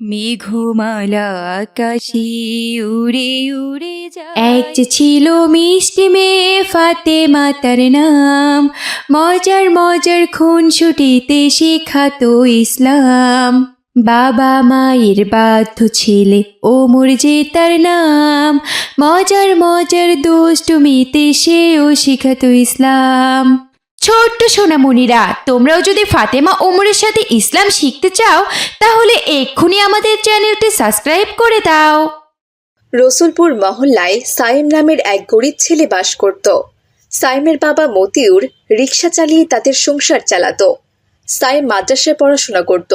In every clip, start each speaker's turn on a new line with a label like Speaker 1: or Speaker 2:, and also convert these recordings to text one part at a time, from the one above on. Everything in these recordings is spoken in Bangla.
Speaker 1: মেঘমালা আকাশে উড়ে উড়ে এক যে ছিল মিষ্টি মেয়ে ফাতেমা, তার নাম মজার মজার খুন ছুটিতে শেখাতো ইসলাম। বাবা মায়ের বাধ্য ছেলে ওমর যে, তার নাম মজার মজার দুষ্টুমিতে সেও শিখাতো ইসলাম। ছোট্ট সোনামণিরা তোমরাও যদি ফাতেমা ওমরের সাথে ইসলাম শিখতে চাও তাহলে এক্ষুনি আমাদের চ্যানেলটি সাবস্ক্রাইব করে দাও।
Speaker 2: রসুলপুর মহল্লায় সাইম নামের এক গরিব ছেলে বাস করত। সাইমের বাবা মতিউর রিক্সা চালিয়ে তাদের সংসার চালাতো। সাইম মাদ্রাসায় পড়াশোনা করত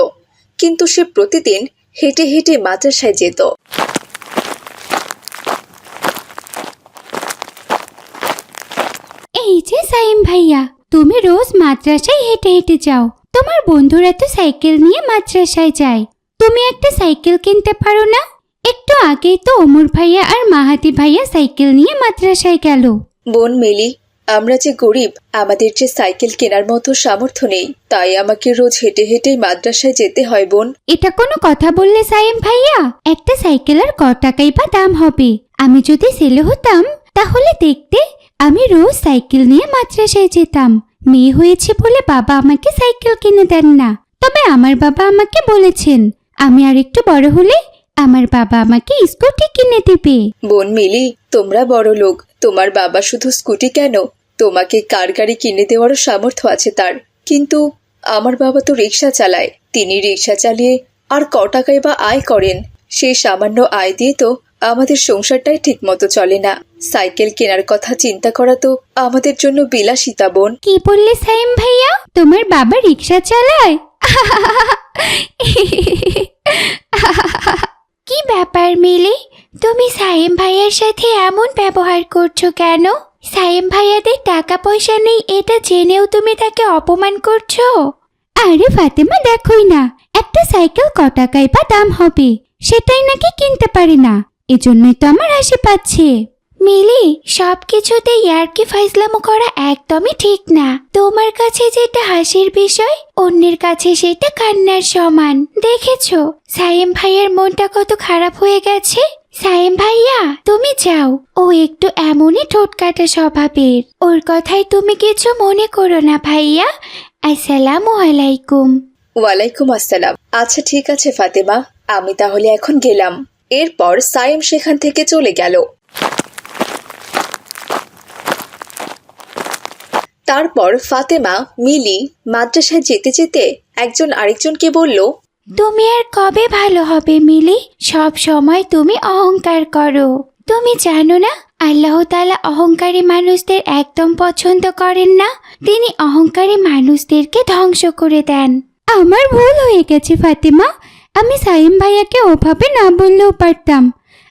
Speaker 2: কিন্তু সে প্রতিদিন হেঁটে হেঁটে মাদ্রাসায় যেত।
Speaker 3: এই যে সাইম ভাইয়া তুমি রোজ মাদ্রাসায় হেঁটে হেঁটে যাও। তোমার বন্ধুরা তো সাইকেল নিয়ে মাদ্রাসায় যায়। তুমি একটা সাইকেল কিনতে পারো না? একটু আগেই তো ওমর ভাইয়া আর মাহাতি ভাইয়া সাইকেল নিয়ে মাদ্রাসায় গেল।
Speaker 2: বোন মিলি আমরা যে গরিব আমাদের যে সাইকেল কেনার মতো সামর্থ্য নেই। তাই আমাকে রোজ হেঁটে হেঁটেই মাদ্রাসায় যেতে হয় বোন।
Speaker 3: এটা কোনো কথা বললে সাইম ভাইয়া? একটা সাইকেলের ক টাকাই বা দাম হবে। আমি যদি ছেলে হতাম তাহলে দেখতে আমি রোজ সাইকেল নিয়ে মাদ্রাসায় যেতাম। মেয়ে হয়েছে বলে বাবা আমাকে সাইকেল কিনে দেন না। তবে আমার বাবা আমাকে বলেছেন, আমি আর একটু বড় হলে আমার বাবা আমাকে স্কুটি কিনে দেবে।
Speaker 2: বোন মিলি, তোমরা বড় লোক। তোমার বাবা শুধু স্কুটি কেন? তোমাকে কার গাড়ি কিনে দেওয়ারও সামর্থ্য আছে তার। কিন্তু আমার বাবা তো রিক্সা চালায়। তিনি রিক্সা চালিয়ে আর ক টাকায় বা আয় করেন। সেই সামান্য আয় দিয়ে তো আমাদের সংসারটাই ঠিক মতো চলে না। সাইকেল কেনার কথা চিন্তা করা তো আমাদের জন্য বিলাসিতা বোন।
Speaker 3: কি বললে সাইম ভাইয়া? তোমার বাবা রিক্সা চালায়? কি ব্যাপার মিলি? তুমি সাইম ভাইয়ার সাথে এমন ব্যবহার করছ কেন? সাইম ভাইয়াদের টাকা পয়সা নেই, এটা জেনেও তুমি তাকে অপমান করছ? আরে ফাতেমা, দেখোই না। একটা সাইকেল ক টাকায় বা দাম হবে, সেটাই নাকি কিনতে পারে না। এজন্যই তো আমার হাসি পাচ্ছে। মিলি সব কিছুতে ইয়ার্কি ফাইজলামো করা একদমই ঠিক না। তোমার কাছে যেটা হাসির বিষয়, অন্যের কাছে সেটা কান্নার সমান। দেখেছ? সাইম ভাইয়ের মনটা কত খারাপ হয়ে গেছে। সাইম ভাইয়া, তুমি যাও। ও একটু এমনই ঠোঁটকাটা স্বভাবের। ওর কথায় তুমি কিছু মনে করো না ভাইয়া। আসসালামু আলাইকুম।
Speaker 2: ওয়ালাইকুম আসসালাম। আচ্ছা ঠিক আছে, ফাতেমা। আমি তাহলে এখন গেলাম। এরপর সাইম সেখান থেকে চলে গেল। তারপর ফাতেমা মিলি মাদ্রাসায় যেতে যেতে একজন আরেকজনকে বলল
Speaker 3: তুমি আর কবে ভালো হবে মিলি? সব সময় তুমি অহংকার করো। তুমি জানো না আল্লাহ তাআলা অহংকারী মানুষদের একদম পছন্দ করেন না। তিনি অহংকারী মানুষদেরকে ধ্বংস করে দেন। আমার ভুল হয়ে গেছে ফাতেমা। আমি সাইম ভাইয়াকে ওভাবে না বললেও পারতাম।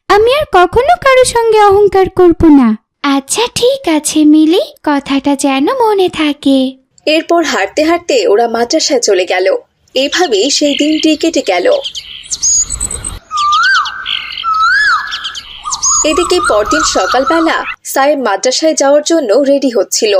Speaker 3: আমি আর কখনো কারও সঙ্গে অহংকার করব না। আচ্ছা ঠিক আছে মিলি। কথাটা যেন মনে থাকে।
Speaker 2: এরপর হাঁটতে হাঁটতে ওরা মাদ্রাসায় চলে গেল। এভাবেই সেই দিনটি কেটে গেল। এদিকে পরদিন সকালবেলা সাইম মাদ্রাসায় যাওয়ার জন্য রেডি হচ্ছিল।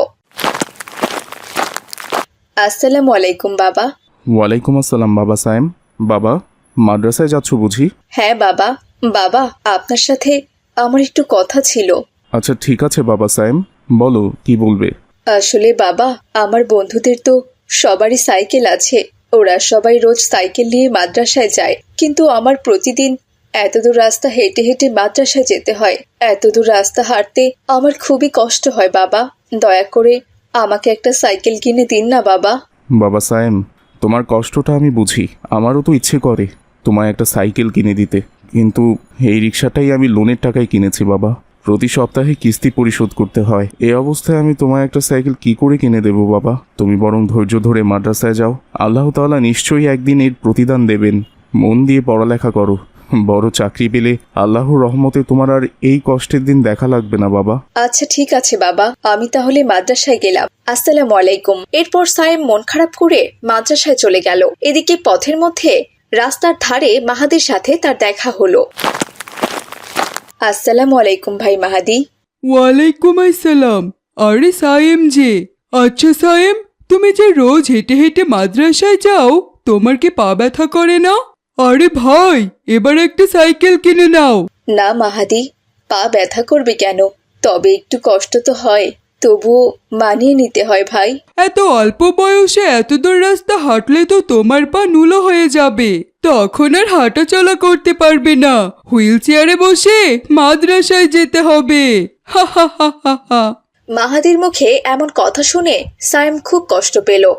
Speaker 2: আসসালামু আলাইকুম বাবা।
Speaker 4: ওয়ালাইকুম আসসালাম বাবা সায়েম বাবা? মাদ্রাসায় যাচ্ছ বুঝি?
Speaker 2: হ্যাঁ বাবা। বাবা আপনার সাথে আমার একটু কথা ছিল।
Speaker 4: আচ্ছা ঠিক আছে বাবা সায়েম বলো কি বলবে?
Speaker 2: আসলে বাবা আমার বন্ধুদের তো সবারই সাইকেল আছে। ওরা সবাই রোজ সাইকেল নিয়ে মাদ্রাসায় যায়। কিন্তু আমার প্রতিদিন এত দূর রাস্তা হেঁটে হেঁটে মাদ্রাসায় যেতে হয়। এত দূর রাস্তা হাঁটতে আমার খুবই কষ্ট হয় বাবা। দয়া করে আমাকে একটা সাইকেল কিনে দিন না বাবা।
Speaker 4: বাবা সায়েম তোমার কষ্টটা আমি বুঝি। আমারও তো ইচ্ছে করে। তোমায় একটা সাইকেল কিনে দিতে। কিন্তু এই রিক্সাটাই আমি লোনের টাকায় কিনেছি, বাবা। প্রতি সপ্তাহে কিস্তি পরিশোধ করতে হয়। এ অবস্থায় আমি তোমায় একটা সাইকেল কি করে কিনে দেবো, বাবা? তুমি বরং ধৈর্য ধরে মাদ্রাসায় যাও। আল্লাহ তাআলা নিশ্চয়ই একদিন এর প্রতিদান দেবেন। মন দিয়ে পড়ালেখা করো। বড় চাকরি পেলে আল্লাহর রহমতে তোমার আর এই কষ্টের দিন দেখা লাগবে না, বাবা।
Speaker 2: আচ্ছা ঠিক আছে, বাবা। আমি তাহলে মাদ্রাসায় গেলাম। আসসালামু আলাইকুম। এরপর সাইম মন খারাপ করে মাদ্রাসায় চলে গেল। এদিকে পথের মধ্যে রাস্তার ধারে মাহাদির সাথে তার দেখা হলো। আসসালামু আলাইকুম ভাই মাহাদি।
Speaker 5: ওয়ালাইকুম আসসালাম। আরে সায়েম যে আচ্ছা সায়েম তুমি যে রোজ হেঁটে হেঁটে মাদ্রাসায় যাও তোমার কি পা ব্যথা করে না? আরে ভাই এবার একটা সাইকেল কিনে নাও।
Speaker 2: না মাহাদি পা ব্যথা করবে কেন? তবে একটু কষ্ট তো হয়। তবুও মানিয়ে নিতে হয় ভাই।
Speaker 5: এত অল্প বয়সে এত দূর রাস্তা হাঁটলে তো তোমার পা নুলো হয়ে যাবে। তখন আর হাঁটা চলা করতে পারবে না। হুইল চেয়ারে বসে মাদ্রাসায় যেতে হবে। হা হা হা হা হা।
Speaker 2: মাহাদির মুখে এমন কথা শুনে সায়েম খুব কষ্ট পেল।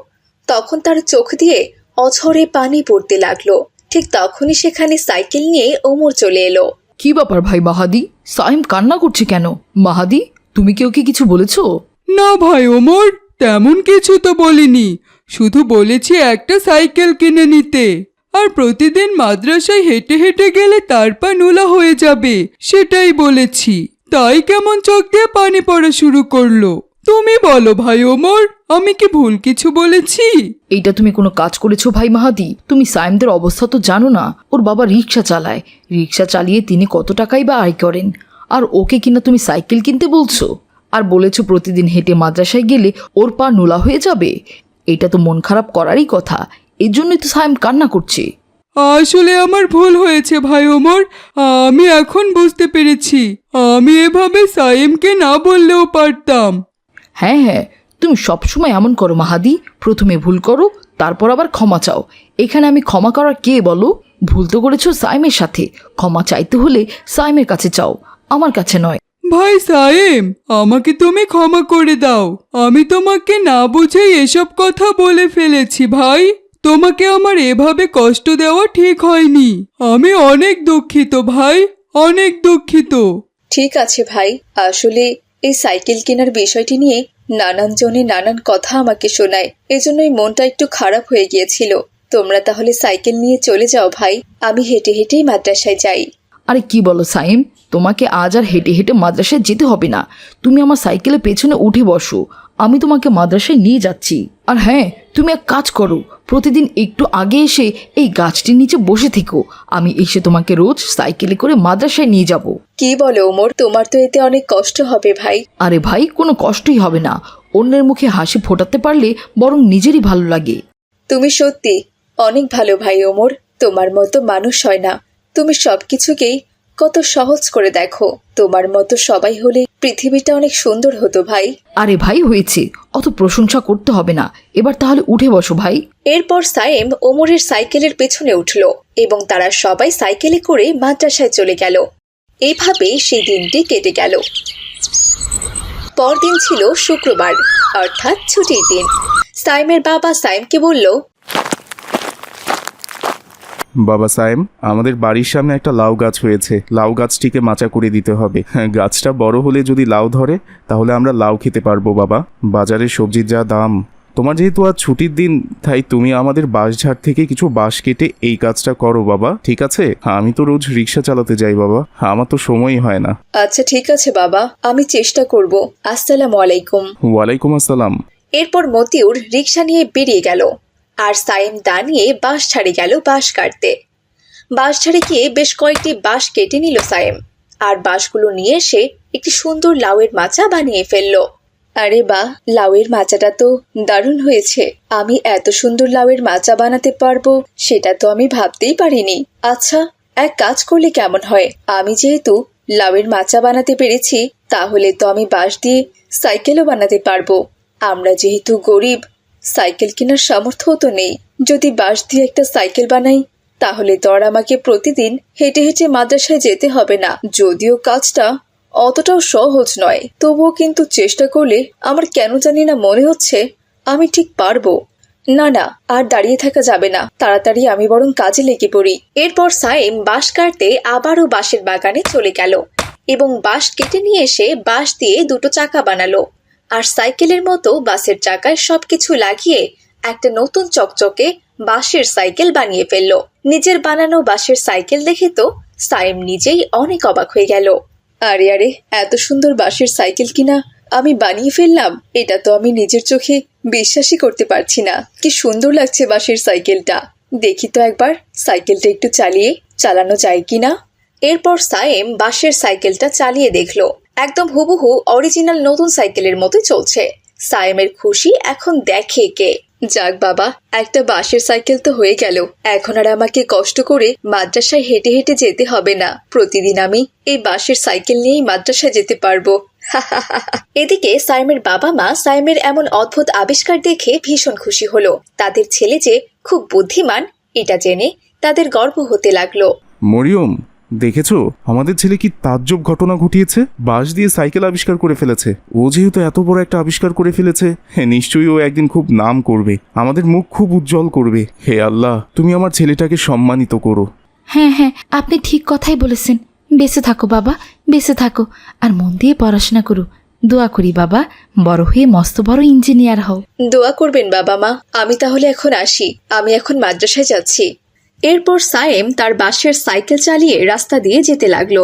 Speaker 2: তখন তার চোখ দিয়ে অঝরে পানি পড়তে লাগল। ঠিক তখনই সেখানে সাইকেল নিয়ে ওমর চলে এলো।
Speaker 6: কি ব্যাপার ভাই মাহাদি? সাইম কান্না করছে কেন? মাহাদি? তুমি কি ওকে কিছু বলেছ?
Speaker 5: না ভাই ওমর তেমন কিছু তো বলিনি। শুধু বলেছি একটা সাইকেল কিনে নিতে। আর প্রতিদিন মাদ্রাসায় হেঁটে হেঁটে গেলে তার পা নোলা হয়ে যাবে সেটাই বলেছি। তাই কেমন চোখ দিয়ে পানি পড়া শুরু করল। তুমি বলো ভাই ওমর আমি কি ভুল কিছু বলেছি?
Speaker 6: এইটা তুমি কোনো কাজ করেছ ভাই মাহাদি? তুমি সাইমদের অবস্থা তো জানো না ওর বাবা রিক্সা চালায়। রিক্সা চালিয়ে তিনি কত টাকাই বা আয় করেন। আর ওকে কিনা তুমি সাইকেল কিনতে বলছো? আর বলেছ প্রতিদিন হেঁটে মাদ্রাসায় গেলে ওর পা নোলা হয়ে যাবে। এটা তো মন খারাপ করারই কথা। এই জন্যই তো সাইম কান্না করছে।
Speaker 5: আসলে আমার ভুল হয়েছে ভাই ওমর। আমি এখন বুঝতে পেরেছি। আমি এভাবে সাইমকে না বললেও পারতাম।
Speaker 6: হ্যাঁ হ্যাঁ। তুমি সবসময় এমন করো মাহাদি। প্রথমে ভুল করো তারপর আবার ক্ষমা চাও। এখানে আমি ক্ষমা করার কে বলো? ভুল তো করেছ সাইমের সাথে। ক্ষমা চাইতে হলে সাইমের কাছে চাও। আমার কাছে নয়।
Speaker 5: ভাই সায়েম আমাকে তুমি ক্ষমা করে দাও। আমি তোমাকে না বুঝেই এসব কথা বলে ফেলেছি ভাই। তোমাকে আমার এভাবে কষ্ট দেওয়া ঠিক হয়নি। আমি অনেক দুঃখিত ভাই অনেক দুঃখিত।
Speaker 2: ঠিক আছে ভাই আসলে এই সাইকেল কেনার বিষয়টি নিয়ে নানান জনে নানান কথা আমাকে শোনায়। এজন্যই মনটা একটু খারাপ হয়ে গিয়েছিল। তোমরা তাহলে সাইকেল নিয়ে চলে যাও ভাই আমি হেঁটে হেঁটেই মাদ্রাসায় যাই।
Speaker 6: আরে কি বলো সাইম? তোমাকে আজ আর হেঁটে হেঁটে মাদ্রাসায় যেতে হবে না। তুমি আমার সাইকেলের পেছনে উঠে বসো। আমি তোমাকে মাদ্রাসায় নিয়ে যাচ্ছি। আর হ্যাঁ তুমি এক কাজ করো। প্রতিদিন একটু আগে এসে এই গাছটির নিচে বসে থেকো। আমি এসে তোমাকে রোজ সাইকেলে করে মাদ্রাসায় নিয়ে যাব।
Speaker 2: কি বলো ওমর? তোমার তো এতে অনেক কষ্ট হবে ভাই।
Speaker 6: আরে ভাই কোনো কষ্টই হবে না। অন্যের মুখে হাসি ফোটাতে পারলে বরং নিজেরই ভালো লাগে।
Speaker 2: তুমি সত্যি অনেক ভালো ভাই ওমর। তোমার মতো মানুষ হয় না। তুমি সবকিছুকেই কত সহজ করে দেখো। তোমার মতো সবাই হলে পৃথিবীটা অনেক সুন্দর হতো ভাই।
Speaker 6: আরে ভাই হয়েছে। অত প্রশংসা করতে হবে না। এবার তাহলে উঠে বসো ভাই।
Speaker 2: এরপর সায়েম ওমরের সাইকেলের পেছনে উঠল এবং তারা সবাই সাইকেলে করে মাদ্রাসায় চলে গেল। এইভাবেই সেই দিনটি কেটে গেল। পরদিন ছিল শুক্রবার অর্থাৎ ছুটির দিন। সাইমের বাবা সাইমকে বলল
Speaker 4: বাবা সায়েম আমাদের বাড়ির সামনে একটা লাউ গাছ হয়েছে। লাউ গাছটিকে মাচা করে দিতে হবে। হ্যাঁ, গাছটা বড় হলে যদি লাউ ধরে তাহলে আমরা লাউ খেতে পারব বাবা। বাজারে সবজির যা দাম। তোমার যেহেতু আজ ছুটির দিন তাই তুমি আমাদের বাঁশঝাড় থেকে কিছু বাঁশ কেটে এই কাজটা করো বাবা ঠিক আছে? আমি তো রোজ রিক্সা চালাতে যাই বাবা। আমার তো সময়ই হয় না।
Speaker 2: আচ্ছা ঠিক আছে বাবা আমি চেষ্টা করব। আসসালামু আলাইকুম।
Speaker 4: ওয়ালাইকুম আসসালাম।
Speaker 2: এরপর মতিউর রিক্সা নিয়ে বেরিয়ে গেল। আর সাইম দাঁড়িয়ে বাঁশ ছাড়ে গেল বাঁশ কাটতে। বাঁশ ছাড়ে গিয়ে বেশ কয়েকটি বাঁশ কেটে নিল সাইম আর বাঁশগুলো নিয়ে এসে একটি সুন্দর লাউয়ের মাচা বানিয়ে ফেলল। আরে বাহ, লাউয়ের মাচাটা তো দারুণ হয়েছে। আমি এত সুন্দর লাউয়ের মাচা বানাতে পারব, সেটা তো আমি ভাবতেই পারিনি। আচ্ছা এক কাজ করলে কেমন হয়? আমি যেহেতু লাউয়ের মাচা বানাতে পেরেছি, তাহলে তো আমি বাঁশ দিয়ে সাইকেলও বানাতে পারব। আমরা যেহেতু গরিব সাইকেল কেনার সামর্থ্যও তো নেই। যদি বাঁশ দিয়ে একটা সাইকেল বানাই, তাহলে দর আমাকে প্রতিদিন হেঁটে হেঁটে মাদ্রাসায় যেতে হবে না। যদিও কাজটা অতটাও সহজ নয়, তবুও কিন্তু চেষ্টা করলে আমার কেন জানি না মনে হচ্ছে আমি ঠিক পারব। না না, আর দাঁড়িয়ে থাকা যাবে না। তাড়াতাড়ি আমি বরং কাজে লেগে পড়ি। এরপর সাইম বাঁশ কাটতে আবারও বাঁশের বাগানে চলে গেল এবং বাঁশ কেটে নিয়ে এসে বাঁশ দিয়ে দুটো চাকা বানালো। আর সাইকেলের মতো বাসের চাকায় সবকিছু লাগিয়ে একটা নতুন চকচকে বাঁশের সাইকেল বানিয়ে ফেলল। নিজের বানানো বাঁশের সাইকেল দেখে তো সাইম নিজেই অনেক অবাক হয়ে গেল। আরে আরে, এত সুন্দর বাঁশের সাইকেল কিনা? আমি বানিয়ে ফেললাম, এটা তো আমি নিজের চোখে বিশ্বাসই করতে পারছি না। কি সুন্দর লাগছে বাঁশের সাইকেলটা। দেখি তো একবার, সাইকেলটা একটু চালিয়ে চালানো যায় কিনা? এরপর সায়েম বাঁশের সাইকেলটা চালিয়ে দেখল। একদম হুবহু অরিজিনাল নতুন সাইকেলের মতো চলছে। সায়েমের খুশি এখন দেখে কে। যাক বাবা, একটা বাসের সাইকেল তো হয়ে গেল। এখন আর আমাকে কষ্ট করে মাদ্রাসায় হেঁটে হেঁটে যেতে হবে না। প্রতিদিন আমি এই বাসের সাইকেল নিয়েই মাদ্রাসায় যেতে পারব। এদিকে সাইমের বাবা মা সাইমের এমন অদ্ভুত আবিষ্কার দেখে ভীষণ খুশি হলো। তাদের ছেলে যে খুব বুদ্ধিমান, এটা জেনে তাদের গর্ব হতে লাগল।
Speaker 4: মরিয়ম দেখেছ? আমাদের ছেলে কি তাজ্জব ঘটনা ঘটিয়েছে? বাঁশ দিয়ে সাইকেল আবিষ্কার করে ফেলেছে। ও যেহেতু এত বড় একটা আবিষ্কার করে ফেলেছে হ্যাঁ নিশ্চয়ই ও একদিন খুব নাম করবে। আমাদের মুখ খুব উজ্জ্বল করবে। হে আল্লাহ তুমি আমার ছেলেটাকে সম্মানিত করো।
Speaker 6: হ্যাঁ হ্যাঁ আপনি ঠিক কথাই বলেছেন। বেঁচে থাকো বাবা বেঁচে থাকো। আর মন দিয়ে পড়াশোনা করো। দোয়া করি বাবা বড় হয়ে মস্ত বড় ইঞ্জিনিয়ার হও।
Speaker 2: দোয়া করবেন বাবা মা। আমি তাহলে এখন আসি। আমি এখন মাদ্রাসায় যাচ্ছি। এরপর সায়েম তার বাসের সাইকেল চালিয়ে রাস্তা দিয়ে যেতে লাগল।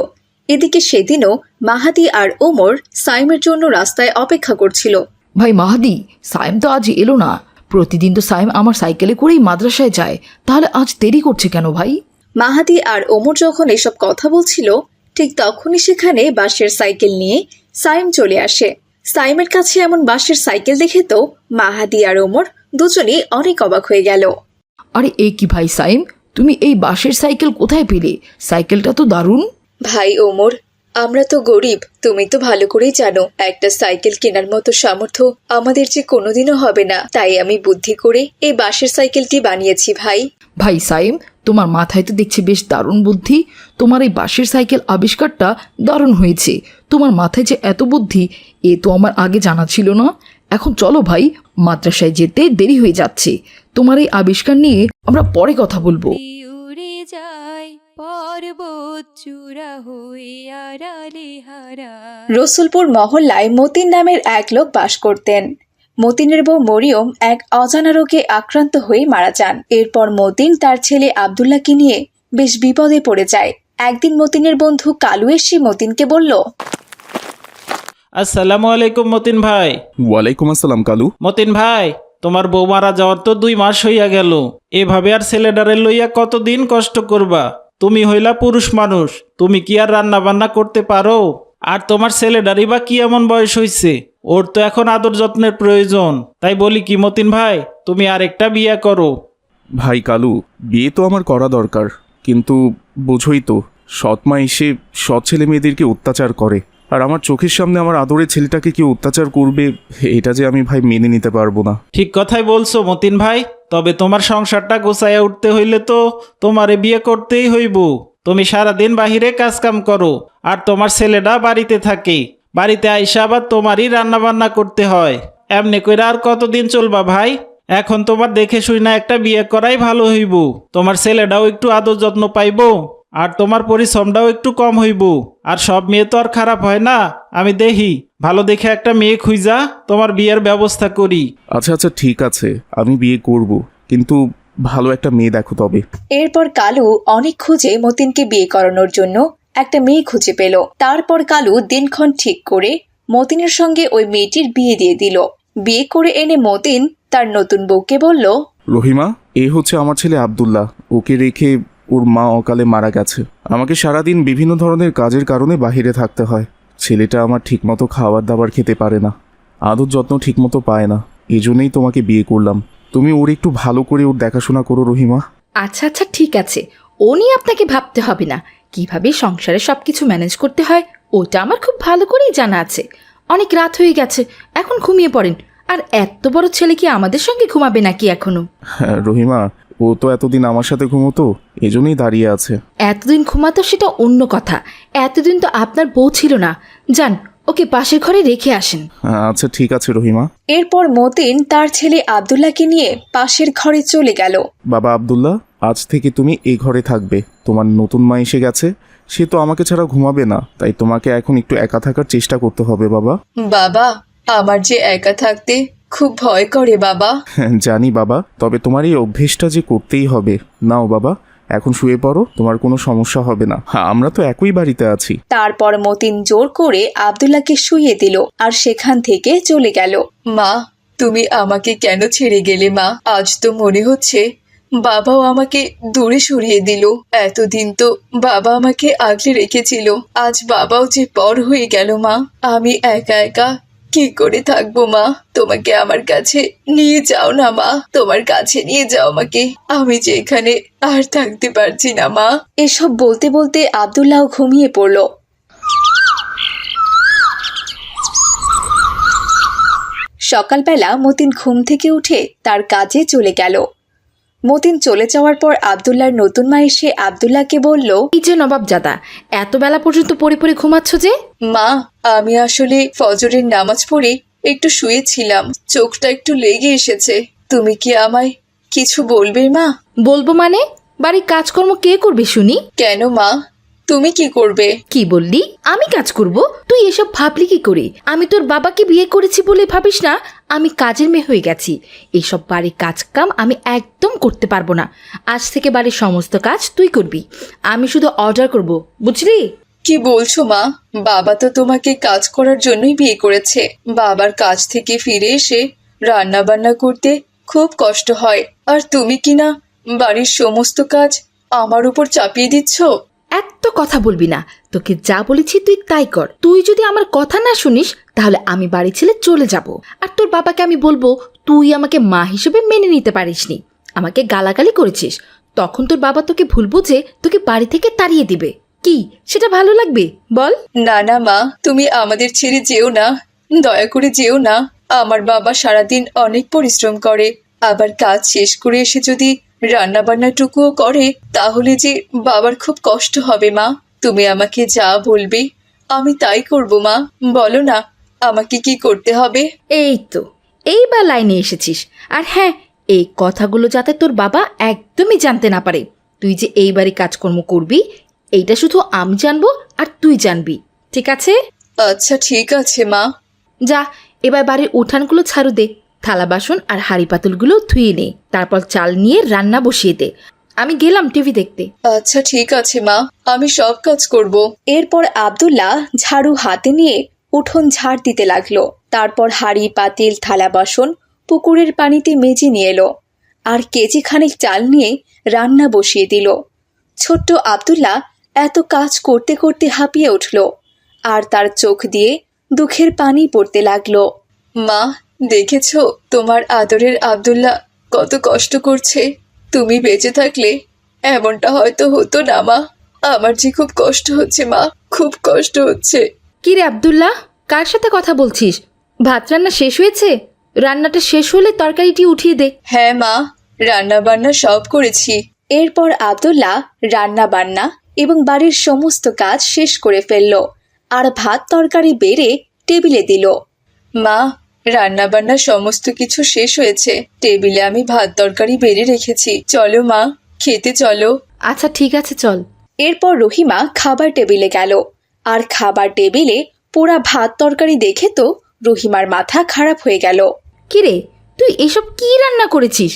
Speaker 2: এদিকে সেদিনও মাহাদি আর ওমর সাইমের জন্য রাস্তায় অপেক্ষা করছিল।
Speaker 6: ভাই মাহাদি সায়েম তো আজ এলো না। প্রতিদিন তো সায়েম আমার সাইকেলে করেই মাদ্রাসায় যায়। তাহলে আজ দেরি করছে কেন ভাই?
Speaker 2: মাহাদি আর ওমর যখন এসব কথা বলছিল ঠিক তখনই সেখানে বাসের সাইকেল নিয়ে সাইম চলে আসে। সাইমের কাছে এমন বাসের সাইকেল দেখে তো মাহাদি আর ওমর দুজনেই অনেক অবাক হয়ে গেল।
Speaker 6: আরে এ কি ভাই সাইম তুমি এই বাসের সাইকেল কোথায় পেলে? সাইকেলটা তো দারুণ।
Speaker 2: ভাই ওমর আমরা তো গরিব তুমি তো ভালো করেই জানো একটা সাইকেল কেনার মতো সামর্থ্য আমাদের যে কোনোদিনও হবে না। তাই আমি বুদ্ধি করে এই বাসের সাইকেলটি বানিয়েছি ভাই।
Speaker 6: ভাই সাইম তোমার মাথায় তো দেখছি বেশ দারুণ বুদ্ধি। তোমার এই বাঁশের সাইকেল আবিষ্কারটা দারুণ হয়েছে। তোমার মাথায় যে এত বুদ্ধি এ তো আমার আগে জানা ছিল না। এখন চলো ভাই মাদ্রাসায় যেতে দেরি হয়ে যাচ্ছে। তোমার এই আবিষ্কার নিয়ে আমরা পরে কথা বলব।
Speaker 1: উড়ে যায় পর্বত চূড়া হয়ে আড়ালে হারা।
Speaker 2: রসুলপুর মহল্লায় মতিন নামের এক লোক বাস করতেন। মতিনের বউ মরিয়ম এক অজানা রোগে আক্রান্ত হয়ে মারা যান। এরপর মতিন তার ছেলে আবদুল্লাহকে নিয়ে বেশ বিপদে পড়ে যায়। একদিন মতিনের বন্ধু কালু এসে মতিনকে বলল
Speaker 7: আসসালামু আলাইকুম মতিন ভাই।
Speaker 4: ওয়ালাইকুম আসসালাম কালু।
Speaker 7: মতিন ভাই তোমার বউ মারা যাওয়ার তো দুই মাস হইয়া গেল। এভাবে আর ছেলেডারে লইয়া কতদিন কষ্ট করবা? তুমি হইলা পুরুষ মানুষ, তুমি কি আর রান্না বান্না করতে পারো? আর তোমার ছেলেডারই বা কি এমন বয়স হইছে? ওর তো এখন আদর যত্নের প্রয়োজন। তাই বলি কি, মতিন ভাই, তুমি আরেকটা বিয়ে করো।
Speaker 4: ভাই কালু, বিয়ে তো আমার করা দরকার। কিন্তু বোঝই তো, সৎ মা এসে সৎ ছেলে মেয়েদেরকে অত্যাচার করে। আর আমার চোখের সামনে আমার আদরের ছেলেটাকে কেউ অত্যাচার করবে, এটা যে আমি ভাই মেনে নিতে পারব না।
Speaker 7: ঠিক কথাই বলছো, মতিন ভাই। তবে তোমার সংসারটা গোছাইয়া উঠতে হইলে তো তোমারে বিয়ে করতেই হইব। তুমি সারাদিন বাহিরে কাজকাম করো, আর তোমার ছেলেটা বাড়িতে থাকে। বাড়িতে আইসা আবার তোমারই রান্না বান্না করতে হয়। এমনি করে আর কতদিন চলবা ভাই? এখন তোমার দেখে শুই না একটা বিয়ে করাই ভালো হইব। তোমার ছেলেটাও একটু আদর যত্ন পাইবো। আর তোমার পরিশ্রমটাও একটু কম হইব। আর সব মেয়ে তো আর খারাপ হয় না আমি দেখি। ভালো দেখে একটা মেয়ে খুঁজা তোমার বিয়ের ব্যবস্থা করি।
Speaker 4: আচ্ছা আচ্ছা ঠিক আছে আমি বিয়ে করব। কিন্তু ভালো একটা মেয়ে দেখো তবে।
Speaker 2: এরপর কালু অনেক খুঁজে মতিনকে বিয়ে করানোর জন্য একটা মেয়ে খুঁজে পেল। তারপর কালু দিনক্ষণ ঠিক করে মতিনের সঙ্গে ওই মেয়েটির বিয়ে দিয়ে দিল। বিয়ে করে এনে মতিন তার নতুন বউকে বলল
Speaker 4: রহিমা এ হচ্ছে আমার ছেলে আব্দুল্লাহ। ওকে রেখে ওর মা অকালে মারা গেছে। আমাকে সারাদিন বিভিন্ন ধরনের কাজের কারণে বাইরে থাকতে হয়। ছেলেটা আমার ঠিকমতো খাবার দাবার খেতে পারে না। আদর যত্ন ঠিকমতো পায় না। এই জন্যই তোমাকে বিয়ে করলাম। তুমি ওর একটু ভালো করে ওর দেখাশোনা করো রহিমা।
Speaker 8: আচ্ছা আচ্ছা ঠিক আছে। ও নিয়ে আপনাকে ভাবতে হবে না। কীভাবে সংসারে সব কিছু ম্যানেজ করতে হয় ওটা আমার খুব ভালো করেই জানা আছে। অনেক রাত হয়ে গেছে এখন ঘুমিয়ে পড়েন। আর এত বড় ছেলে কি আমাদের সঙ্গে ঘুমাবে নাকি এখনও?
Speaker 4: হ্যাঁ রহিমা ও তো এতদিন আমার সাথে ঘুমোতো এজন্যই দাঁড়িয়ে আছে।
Speaker 8: এতদিন ঘুমাতো সেটা অন্য কথা। এতদিন তো আপনার বউ ছিল না। যান ওকে পাশের ঘরে রেখে আসেন।
Speaker 4: আচ্ছা ঠিক আছে রহিমা।
Speaker 2: এরপর মতিন তার ছেলে আবদুল্লাহকে নিয়ে পাশের ঘরে চলে গেল।
Speaker 4: বাবা আব্দুল্লাহ আজ থেকে তুমি এই ঘরে থাকবে। তোমার নতুন মা এসে গেছে। সে তো আমাকে ছাড়া ঘুমাবে না। তাই তোমাকে এখন একটু একা থাকার চেষ্টা করতে হবে বাবা।
Speaker 2: বাবা আমার যে একা থাকতে খুব ভয় করে বাবা।
Speaker 4: জানি বাবা তবে তোমার এই অভ্যেসটা যে করতেই হবে নাও বাবা এখন শুয়ে পড়ো তোমার কোনো সমস্যা হবে না। হ্যাঁ আমরা তো একই বাড়িতে আছি।
Speaker 2: তারপর মতিন জোর করে আবদুল্লাহকে শুইয়ে দিল আর সেখান থেকে চলে গেল। মা তুমি আমাকে কেন ছেড়ে গেলে মা? আজ তো মনে হচ্ছে বাবাও আমাকে দূরে সরিয়ে দিল। এতদিন তো বাবা আমাকে আগলে রেখেছিল। আজ বাবাও যে পর হয়ে গেল মা। আমি একা একা কি করে থাকব মা? তোমাকে আমার কাছে নিয়ে যাও না মা। তোমার কাছে নিয়ে যাও আমাকে। আমি যে এখানে আর থাকতে পারছি না মা। এসব বলতে বলতে আব্দুল্লাহ ঘুমিয়ে পড়ল। সকালবেলা মতিন ঘুম থেকে উঠে তার কাজে চলে গেল। মতিন চলে যাওয়ার পর আবদুল্লার নতুন মা এসে আবদুল্লাহকে বলল
Speaker 8: এই যে নবাবজাদা এত বেলা পর্যন্ত পড়ে পড়ে ঘুমাচ্ছ যে?
Speaker 2: মা আমি আসলে ফজরের নামাজ পড়ে একটু শুয়েছিলাম। চোখটা একটু লেগে এসেছে। তুমি কি আমায় কিছু বলবে মা?
Speaker 8: বলব মানে? বাড়ির কাজকর্ম কে করবে শুনি?
Speaker 2: কেন মা? তুমি কি করবে?
Speaker 8: কি বললি? আমি কাজ করব? তুই এসব ভাবলি কি করে? আমি তোর বাবাকে বিয়ে করেছি বলে ভাবিস না? আমি কাজের মেয়ে হয়ে গেছি। এইসব বাড়ির কাজ কাম আমি একদম করতে পারব না। আজ থেকে বাড়ির সমস্ত কাজ তুই করবি। আমি শুধু অর্ডার করব বুঝলি?
Speaker 2: কি বলছো মা? বাবা তো তোমাকে কাজ করার জন্যই বিয়ে করেছে। বাবার কাজ থেকে ফিরে এসে রান্না বান্না করতে খুব কষ্ট হয়। আর তুমি কি না বাড়ির সমস্ত কাজ আমার উপর চাপিয়ে দিচ্ছ?
Speaker 8: এত কথা বলবি না। তোকে যা বলেছি তুই তাই কর। তুই যদি আমার কথা না শুনিস, তাহলে আমি বাড়ি ছেড়ে চলে যাব। আর তোর বাবাকে আমি বলব, তুই আমাকে মা হিসেবে মেনে নিতে পারিসনি। আমাকে গালাগালি করেছিস। তখন তোর বাবা তোকে ভুল বুঝে তোকে বাড়ি থেকে তাড়িয়ে দিবে। কি? সেটা ভালো লাগবে? বল।
Speaker 2: না না মা তুমি আমাদের ছেড়ে যেও না। দয়া করে যেও না। আমার বাবা সারাদিন অনেক পরিশ্রম করে। আবার কাজ শেষ করে এসে যদি রান্না বান্নাটুকুও করে তাহলে যে বাবার খুব কষ্ট হবে মা। তুমি আমাকে যা বলবে আমি তাই করব মা। বলো না আমাকে কি করতে হবে?
Speaker 8: এই তো এইবার লাইনে এসেছিস। আর হ্যাঁ এই কথাগুলো যাতে তোর বাবা একদমই জানতে না পারে। তুই যে এইবারই কাজকর্ম করবি এইটা শুধু আমি জানব আর তুই জানবি ঠিক আছে?
Speaker 2: আচ্ছা ঠিক আছে মা।
Speaker 8: যা এবার বাড়ির উঠানগুলো ছাড়ু দে থালা বাসন আর হাঁড়ি পাতুলগুলো ধুয়ে নে তারপর চাল নিয়ে রান্না বসিয়ে দে। আমি গেলাম টিভি দেখতে।
Speaker 2: আচ্ছা ঠিক আছে মা। আমি সব কাজ করব। এরপর আব্দুল্লাহ ঝাড়ু হাতে নিয়ে উঠোন ঝাড় দিতে লাগল। তারপর হাঁড়ি পাতিল থালা বাসন পুকুরের পানিতে মেজে নিয়ে এলো। আর কেজি খানিক চাল নিয়ে রান্না বসিয়ে দিল। ছোট্ট আব্দুল্লাহ এত কাজ করতে করতে হাঁপিয়ে উঠল আর তার চোখ দিয়ে দুঃখের পানি পড়তে লাগল। মা দেখেছ তোমার আদরের আব্দুল্লাহ কত কষ্ট করছে। তুমি বেঁচে থাকলে এমনটা হয়তো হতো না মা। আমার যে খুব কষ্ট হচ্ছে মা খুব কষ্ট হচ্ছে।
Speaker 8: কি রে আবদুল্লাহ কার সাথে কথা বলছিস? ভাত রান্না শেষ হয়েছে? রান্নাটা শেষ হলে তরকারিটি উঠিয়ে দে।
Speaker 2: হ্যাঁ মা রান্না বান্না সব করেছি। এরপর আব্দুল্লাহ রান্না বান্না এবং বাড়ির সমস্ত কাজ শেষ করে ফেলল। আর ভাত তরকারি বেড়ে টেবিলে দিল। মা রান্না বান্না সমস্ত কিছু শেষ হয়েছে। টেবিলে আমি ভাত তরকারি বেড়ে রেখেছি। চলো মা খেতে চলো।
Speaker 8: আচ্ছা ঠিক আছে চল।
Speaker 2: এরপর রহিমা খাবার টেবিলে গেল। আর খাবার টেবিলে পোড়া ভাত তরকারি দেখে তো রহিমার মাথা খারাপ হয়ে গেল।
Speaker 8: কি রে তুই এসব কি রান্না করেছিস?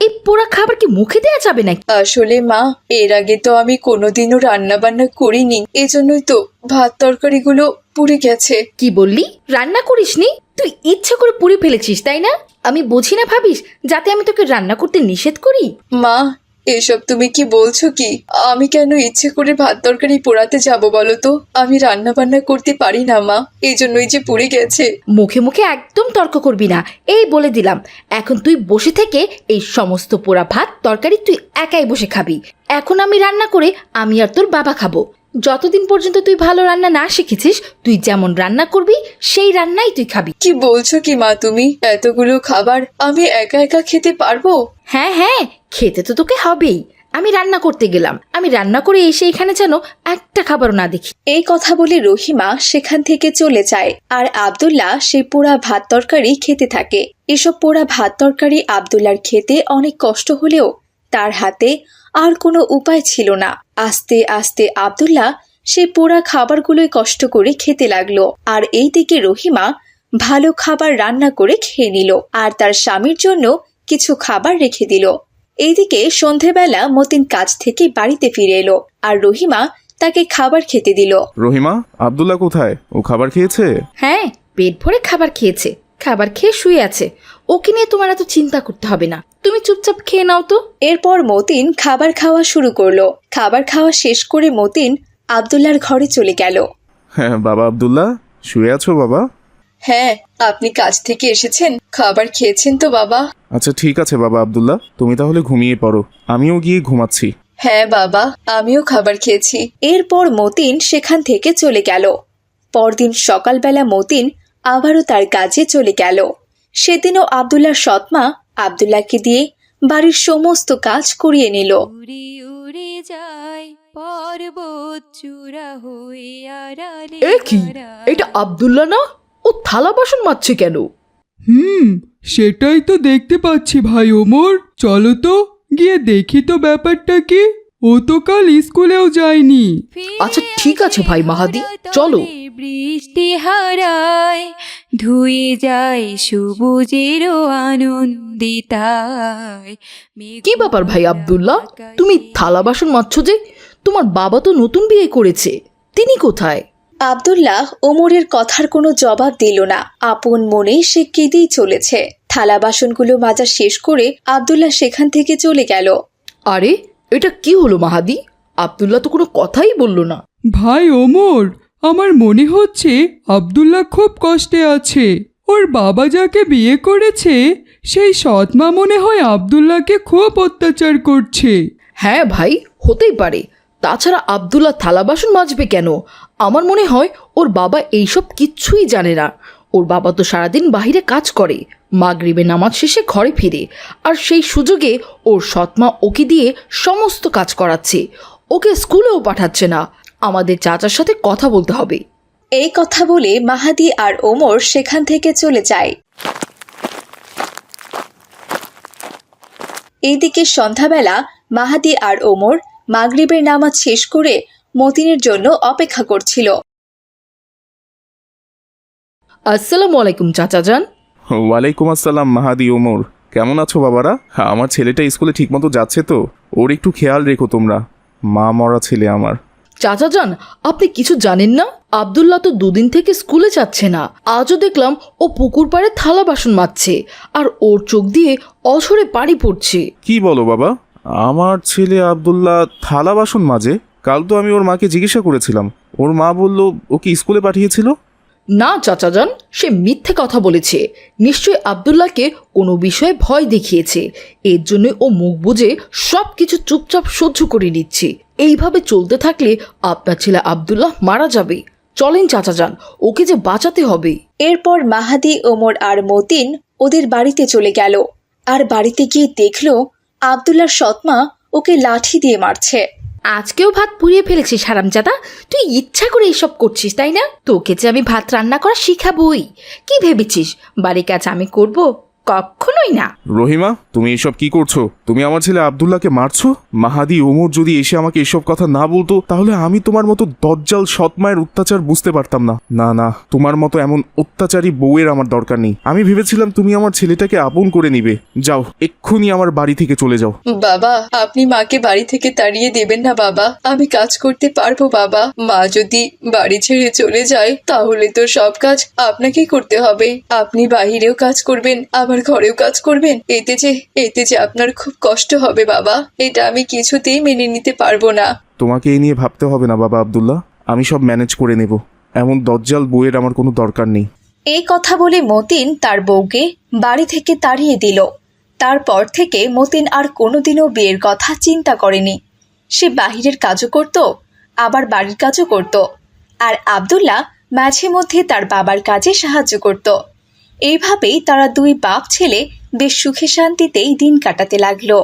Speaker 8: এই পোড়া খাবার কি মুখে দেওয়া যাবে নাকি?
Speaker 2: আসলে মা এর আগে তো আমি কোনোদিনও রান্না বান্না করিনি। এজন্যই তো ভাত তরকারিগুলো পুড়ে গেছে।
Speaker 8: কি বললি? রান্না করিস নি তুই ইচ্ছা করে পুড়ে ফেলেছিস তাই না? আমি বুঝি না ভাবিস যাতে আমি তোকে রান্না করতে নিষেধ করি?
Speaker 2: মা এসব তুমি কি বলছো কি? আমি কেন ইচ্ছে করে ভাত তরকারি পোড়াতে যাব বলো তো? আমি রান্না বান্না করতে পারি না, মা। এই জন্যই যে পুড়ে গেছে।
Speaker 8: মুখে মুখে একদম তর্ক করবি না। এই বলে দিলাম। এখন তুই বসে থেকে এই সমস্ত পোড়া ভাত তরকারি তুই একাই বসে খাবি। এখন আমি রান্না করে আমি আর তোর বাবা খাব। যতদিন পর্যন্ত তুই ভালো রান্না না শিখেছিস তুই যেমন রান্না করবি সেই রান্নাই তুই খাবি।
Speaker 2: কি বলছো কি মা তুমি? এতগুলো খাবার আমি একা একা খেতে পারব?
Speaker 8: হ্যাঁ হ্যাঁ খেতে তো তোকে হবেই। আমি রান্না করতে গেলাম। আমি রান্না করে এসে এখানে যেন একটা খাবারও না দেখি।
Speaker 2: এই কথা বলে রহিমা সেখান থেকে চলে যায়। আর আব্দুল্লাহ সেই পোড়া ভাত তরকারি খেতে থাকে। এসব পোড়া ভাত তরকারি আব্দুল্লার খেতে অনেক কষ্ট হলেও তার হাতে আর কোনো উপায় ছিল না। আস্তে আস্তে আব্দুল্লাহ সেই পোড়া খাবারগুলোই কষ্ট করে খেতে লাগল। আর এই দিকে রহিমা ভালো খাবার রান্না করে খেয়ে নিল আর তার স্বামীর জন্য কিছু খাবার রেখে দিল। এইদিকে সন্ধেবেলা মতিন কাজ থেকে বাড়িতে ফিরে এলো আর রহিমা তাকে খাবার খেতে দিল।
Speaker 4: রহিমা আবদুল্লাহ কোথায়? ও খাবার খেয়েছে?
Speaker 8: হ্যাঁ পেট ভরে খাবার খেয়েছে। খাবার খেয়ে শুয়ে আছে। ওকে নিয়ে তোমার এত চিন্তা করতে হবে না। তুমি চুপচাপ খেয়ে নাও তো।
Speaker 2: এরপর মতিন খাবার খাওয়া শুরু করল। খাবার খাওয়া শেষ করে মতিন আবদুল্লার ঘরে চলে গেল।
Speaker 4: হ্যাঁ বাবা আবদুল্লাহ শুয়ে আছো বাবা?
Speaker 2: হ্যাঁ আপনি কাজ থেকে এসেছেন? খাবার খেয়েছেন তো বাবা?
Speaker 4: আচ্ছা ঠিক আছে বাবা আবদুল্লাহ তুমি তাহলে ঘুমিয়ে পড়ো। আমিও গিয়ে ঘুমাচ্ছি।
Speaker 2: হ্যাঁ বাবা আমিও খাবার খেয়েছি। এরপর মতিন সেখান থেকে চলে গেল। পরদিন সকালবেলা মতিন আবারও তার কাজে চলে গেল। সেদিনও আবদুল্লাহর সৎমা আবদুল্লাহকে দিয়ে বাড়ির সমস্ত কাজ করিয়ে নিল।
Speaker 6: এ কি? এটা আবদুল্লাহ না? ও থালা বাসন মাজছে কেন?
Speaker 5: হুম সেটাই তো দেখতে পাচ্ছি ভাই ওমর। চলো তো গিয়ে দেখি তো ব্যাপারটা কি। ও তো কাল স্কুলেও যায়নি।
Speaker 6: আচ্ছা, ঠিক আছে ভাই মাহাদি, চলো।
Speaker 1: বৃষ্টি হারায় ধুয়ে যায় সবুজের আনন্দিতায়।
Speaker 6: কি ব্যাপার ভাই আবদুল্লাহ? তুমি থালা বাসন মাজছো যে তোমার বাবা তো নতুন বিয়ে করেছে তিনি কোথায়?
Speaker 2: আবদুল্লাহ ওমরের কথার কোনো জবাব দিল না। আপন মনে সে কেঁদেই চলেছে। থালা বাসনগুলো মাজা শেষ করে আবদুল্লাহ সেখান থেকে চলে গেল।
Speaker 6: আরে এটা কি হলো মাহাদি? আবদুল্লাহ তো কোনো কথাই বলল না।
Speaker 5: ভাই ওমর আমার মনে হচ্ছে আব্দুল্লাহ খুব কষ্টে আছে। ওর বাবা যাকে বিয়ে করেছে সেই সৎমা মনে হয় আব্দুল্লাহকে খুব অত্যাচার করছে।
Speaker 6: হ্যাঁ ভাই হতেই পারে। তাছাড়া আবদুল্লাহ থালা বাসন মাজবে কেন? আমার মনে হয় ওর বাবা এইসব কিচ্ছুই জানে না। ওর বাবা তো সারাদিন বাইরে কাজ করে। মাগরিবে নামাজ শেষে ঘরে ফিরে আর সেই সুযোগে ওর সৎমা ওকে দিয়ে সমস্ত কাজ করাচ্ছে। ওকে স্কুলেও পাঠাচ্ছে না। আমাদের চাচার সাথে কথা বলতে হবে।
Speaker 2: এই কথা বলে মাহাদি আর ওমর সেখান থেকে চলে যায়। এইদিকে সন্ধ্যাবেলা মাহাদি আর ওমর মাগরিবের নামাজ শেষ করে মতিনের জন্য অপেক্ষা করছিল।
Speaker 6: আসসালামু আলাইকুম চাচা যান।
Speaker 4: ওয়ালাইকুম আসসালাম মাহাদি ওমর। কেমন আছো বাবারা? আমার ছেলেটা স্কুলে ঠিকমতো যাচ্ছে তো। ওর একটু খেয়াল রেখো তোমরা। মা মরা ছেলে আমার।
Speaker 6: চাচা যান আপনি কিছু জানেন না? আবদুল্লাহ তো দুদিন থেকে স্কুলে যাচ্ছে না। আজও দেখলাম ও পুকুর পাড়ে থালা বাসন মাজছে আর ওর চোখ দিয়ে অঝরে পানি পড়ছে।
Speaker 4: কি বলো বাবা? আমার ছেলে আবদুল্লাহ থালা বাসন মাজে? কাল তো আমি ওর মাকে জিজ্ঞাসা করেছিলাম। ওর মা বলল ওকে স্কুলে পাঠিয়েছিল?
Speaker 6: না চাচা যান সে মিথ্যে কথা বলেছে। নিশ্চয়ই আবদুল্লাহকে কোনো বিষয়ে ভয় দেখিয়েছে। এর জন্য ও মুখ বুজে সব কিছু চুপচাপ সহ্য করে নিচ্ছে। এইভাবে চলতে থাকলে আপনার ছেলে আবদুল্লাহ মারা যাবে। চলেন চাচা যান ওকে যে বাঁচাতে হবে।
Speaker 2: এরপর মাহাদি, ওমর আর মতিন ওদের বাড়িতে চলে গেল। আর বাড়িতে গিয়ে দেখল আবদুল্লার সৎমা ওকে লাঠি দিয়ে মারছে।
Speaker 8: আজকেও ভাত পুড়িয়ে ফেলেছিস, হারামজাদা। তুই ইচ্ছা করে এইসব করছিস, তাই না? তোকে যে আমি ভাত রান্না করা শিখাবই। কি ভেবেছিস? বাড়ি কাজ আমি করব? কখনোই না।
Speaker 4: রহিমা তুমি এসব কি করছ? তুমি আমার ছেলে আবদুল্লাহকে মারছো? মাহাদি ওমর যদি এসে আমাকে এসব কথা না বলতো তাহলে আমি তোমার মতো দজ্জাল সৎমায়ের অত্যাচার বুঝতে পারতাম না। না না তোমার মতো এমন অত্যাচারী বউয়ের আমার দরকার নেই। আমি ভেবেছিলাম তুমি আমার ছেলেটাকে আপন করে নিবে। যাও এক্ষুনি আমার বাড়ি থেকে চলে যাও।
Speaker 2: বাবা আপনি মাকে বাড়ি থেকে তাড়িয়ে দেবেন না বাবা। আমি কাজ করতে পারব বাবা। মা যদি বাড়ি ছেড়ে চলে যায় তাহলে তো সব কাজ আপনাকেই করতে হবে। আপনি বাহিরেও কাজ করবেন আবার ঘরেও কাজ করবেন? এতে যে এতে যে আপনার খুব কষ্ট হবে বাবা। এটা আমি কিছুতেই মেনে নিতে পারব না।
Speaker 4: তোমাকে এই নিয়ে ভাবতে হবে না বাবা আবদুল্লাহ। আমি সব ম্যানেজ করে নেব। এমন দজ্জাল বইয়ের আমার কোনো দরকার নেই।
Speaker 2: এই কথা বলে মতিন তার বউকে বাড়ি থেকে তাড়িয়ে দিল। তারপর থেকে মতিন আর কোনোদিনও বিয়ের কথা চিন্তা করেনি। সে বাহিরের কাজও করত আবার বাড়ির কাজও করত। আর আব্দুল্লাহ মাঝে মধ্যে তার বাবার কাজে সাহায্য করত। এইভাবেই তারা দুই বাপ ছেলে বেশ সুখে শান্তিতেই দিন কাটাতে লাগল।